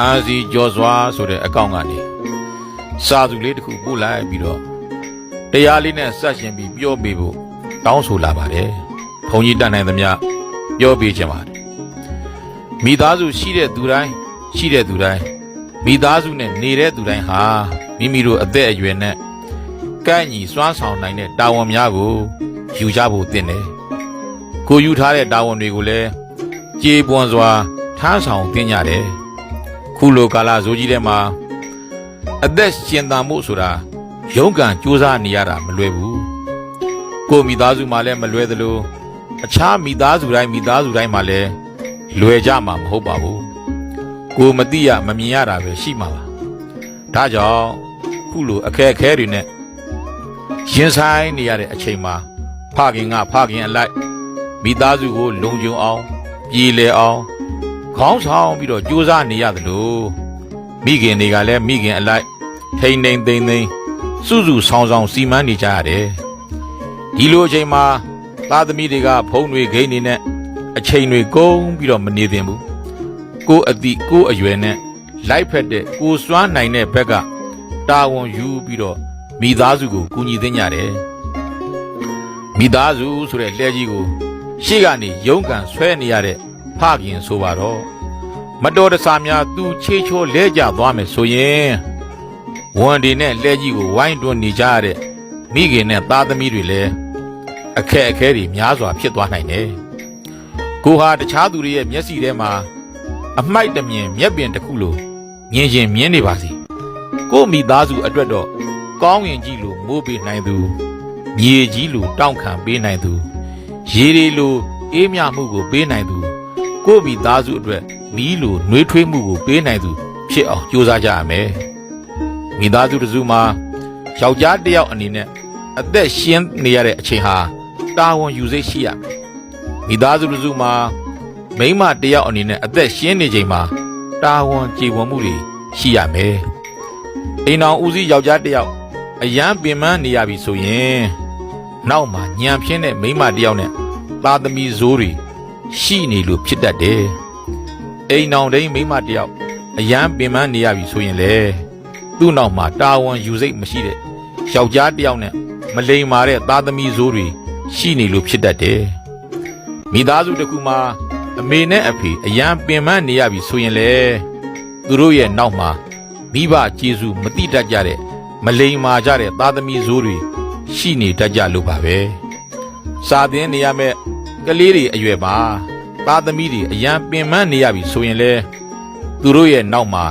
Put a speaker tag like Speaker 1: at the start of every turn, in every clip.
Speaker 1: အာစီကျော်စွာဆိုတဲ့အကောင့်ကနေစာသူလေးတစ်ခုပို့လိုက်ပြီးတော့တရားလေးနဲ့ဆက်ရှင်ပြီးပြောပေးဖို့တောင်းဆိုလာပါတယ်။ဘုန်းကြီးတတ်နိုင်သမျှပြောပေးခြင်းပါတယ်။မိသားစုရှိတဲ့သူတိုင်းရှိတဲ့သူတိုင်းမိသားစုနဲ့နေတဲ့သူတိုင်းဟာမိမိတို့အသက်အရွယ်နဲ့ကန့်ညီစွမ်းဆောင်နိုင်တဲ့တာဝန်များကိုယူကြဖို့သင့်တယ်။ကိုယူထားတဲ့တာဝန်တွေကိုလည်းကြေပွန်စွာ ထမ်းဆောင်သင့်ကြတယ်။ခုလိုကာလဇိုးကြီးထဲမှာအသက်ရှင်သန်မှုဆိုတာရုန်းကန်ကြိုးစားနေရတာမလွယ်ဘူး။ကိုယ်မိသားစုမှလည်းမလွယ်သလိုအခြားမိသားစုတိုင်းမိသားစုတိုင်းမှလည်းလွယ်ကြမှာမဟုတ်ပါဘူး။ကိုယ်မသိရမမြင်ရတာပဲရှိမှာပါ။ဒါကြောင့်ခုလိုအခက်အခဲတွေနဲ့ရင်ဆိုင်နေရတဲ့အချိန်မှာဖခင်ကဖခင်အလိုက်မိသားစုကိုလုံခြုံအောင် ပြည်လဲအောင် ခေါင်းဆောင်ပြီးတော့ကြိုးစားနေရတယ်လို့မိခင်တွေကလည်းမိခင်အလိုက်ထိန်ထိန်သိမ့်သိမ့်စုစုဆောင်ဆောင်စီမံနေကြရတယ်ဒီလိုအချိန်မှာသားသမီးတွေကဖုံးတွေဂိမ်းနေနဲ့အချိန်တွေကုန်ပြီးတော့မနေသင့်ဘူးကိုယ်အတိကိုယ်အရွယ်နဲ့လိုက်ဖက်တဲ့ကိုယ်စွမ်းနိုင်တဲ့ဘက်ကတာဝန်ယူပြီးတော့မိသားစုကိုကူညီသင့်ကြတယ်မိသားစုဆိုတဲ့လှဲကြီးကိုရှေ့ကနေရုန်းကန်ဆွဲနေရတဲ့ ဖခင်ဆိုပါတော့မတော်တဆများသူချေချောလဲကျသွားမယ်ဆိုရင်ဝန်ဒီနဲ့လဲကြီးကိုဝိုင်းတွန်းနေကြရတဲ့မိခင်နဲ့သားသမီးတွေလည်းအခက်အခဲတွေများစွာဖြစ်သွားနိုင်တယ်ကိုဟာတခြားသူတွေရဲ့မျက်စိထဲမှာအမိုက်တမြင်မျက်ပြင်တစ်ခုလိုမြင်ရင်မြင်နေပါစေကိုမိသားစုအတွက်တော့ကောင်းရင်ကြီးလိုမိုးပေးနိုင်သူမြေကြီးလိုတောင့်ခံပေးနိုင်သူရေရီလိုအေးမြမှုကိုပေးနိုင်သူ ကိုယ့်မိသားစုအတွက်မီးလိုနှွေးထွေးမှုကိုပေးနိုင်သူဖြစ်အောင်ကြိုးစားကြရမယ်မိသားစုတစ်စုမှာယောက်ျားတစ်ယောက်အနေနဲ့အသက်ရှင်နေရတဲ့အချိန်ဟာတာဝန်ယူစိတ်ရှိရမယ်မိသားစုတစ်စုမှာမိန်းမတစ်ယောက်အနေနဲ့အသက်ရှင်နေချိန်မှာတာဝန်ကြေပွန်မှုတွေရှိရမယ်အိမ်အောင်ဦးစီးယောက်ျားတစ်ယောက်အရန်ပင်ပန်းနေရပြီဆိုရင် နောက်မှာညံပြင်းတဲ့မိန်းမတစ်ယောက်နဲ့သားသမီးဇိုးတွေ ရှိနေလို့ဖြစ်တတ်တယ်။အိမ်အောင်တိုင်းမိန်းမတစ်ယောက်အရန်ပင်ပန်းနေရပြီဆိုရင်လေသူ့နောက်မှာတာဝန်ယူစိတ်မရှိတဲ့ယောက်ျားတစ်ယောက်နဲ့မလိမ်မာတဲ့သားသမီးဇိုးတွေရှိနေလို့ဖြစ်တတ်တယ်။မိသားစုတစ်ခုမှာအမေနဲ့အဖေအရန်ပင်ပန်းနေရပြီဆိုရင်လေသူတို့ရဲ့နောက်မှာမိဘကျေးဇူးမတိတတ်ကြတဲ့မလိမ်မာကြတဲ့သားသမီးဇိုးတွေရှိနေတတ်ကြလို့ပါပဲစာသင်နေရမယ့် ကလေးတွေအရွယ်ပါသားသမီးတွေအရန်ပင်ပန်းနေရပြီဆိုရင်လေသူတို့ရဲ့နောက်မှာ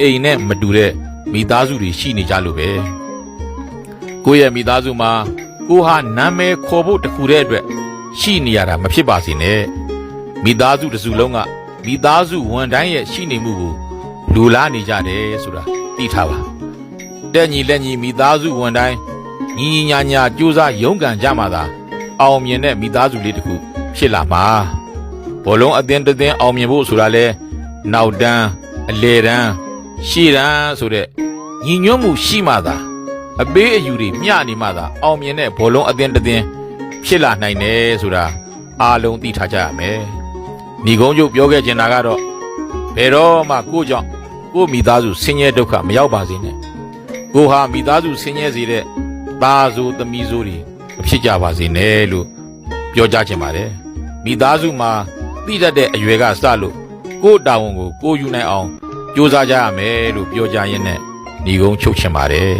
Speaker 1: အိမ်နဲ့မတူတဲ့မိသားစုတွေရှိနေကြလို့ပဲကိုယ့်ရဲ့မိသားစုမှာကိုဟာနာမည်ခေါ်ဖို့တခုတည်းအတွက်ရှိနေရတာမဖြစ်ပါစေနဲ့မိသားစုတစ်စုလုံးကမိသားစုဝန်တိုင်းရဲ့ရှိနေမှုကိုလူလားနေကြတယ်ဆိုတာသိထားပါတဲ့ညီလက်ညီမိသားစုဝန်တိုင်းညီညီညာညာကြိုးစားရုန်းကန်ကြမှာသာ အောင်မြင်တဲ့မိသားစုလေးတစ်ခုဖြစ်လာမှာဘောလုံးအသင်းတစ်သင်းအောင်မြင်ဖို့ဆိုတာလဲနောက်တန်းအလေတန်းရှေ့တန်းဆိုတဲ့ညီညွတ်မှုရှိမှသာအပေးအယူတွေမျှနေမှသာအောင်မြင်တဲ့ဘောလုံးအသင်းတစ်သင်းဖြစ်လာနိုင်တယ်ဆိုတာအားလုံးသိထားကြရမယ်ညီကုန်းချုပ်ပြောခဲ့ချင်တာကတော့ဘယ်တော့မှကိုယ့်ကြောင့်ကိုယ့်မိသားစုဆင်းရဲဒုက္ခမရောက်ပါစေနဲ့ကိုဟာမိသားစုဆင်းရဲစေတဲ့သားဆိုသမီးဆိုတွေ မဖြစ်ကြပါစေနဲ့လို့ပြောကြားချင်ပါတယ်မိသားစုမှာသိတတ်တဲ့အရွယ်ကစလို့ကိုယ့်တာဝန်ကိုကိုယ်ယူနိုင်အောင်ကြိုးစားကြရမယ်လို့ပြောကြရင်းနဲ့ညီကုန်းချုပ်ချင်ပါတယ်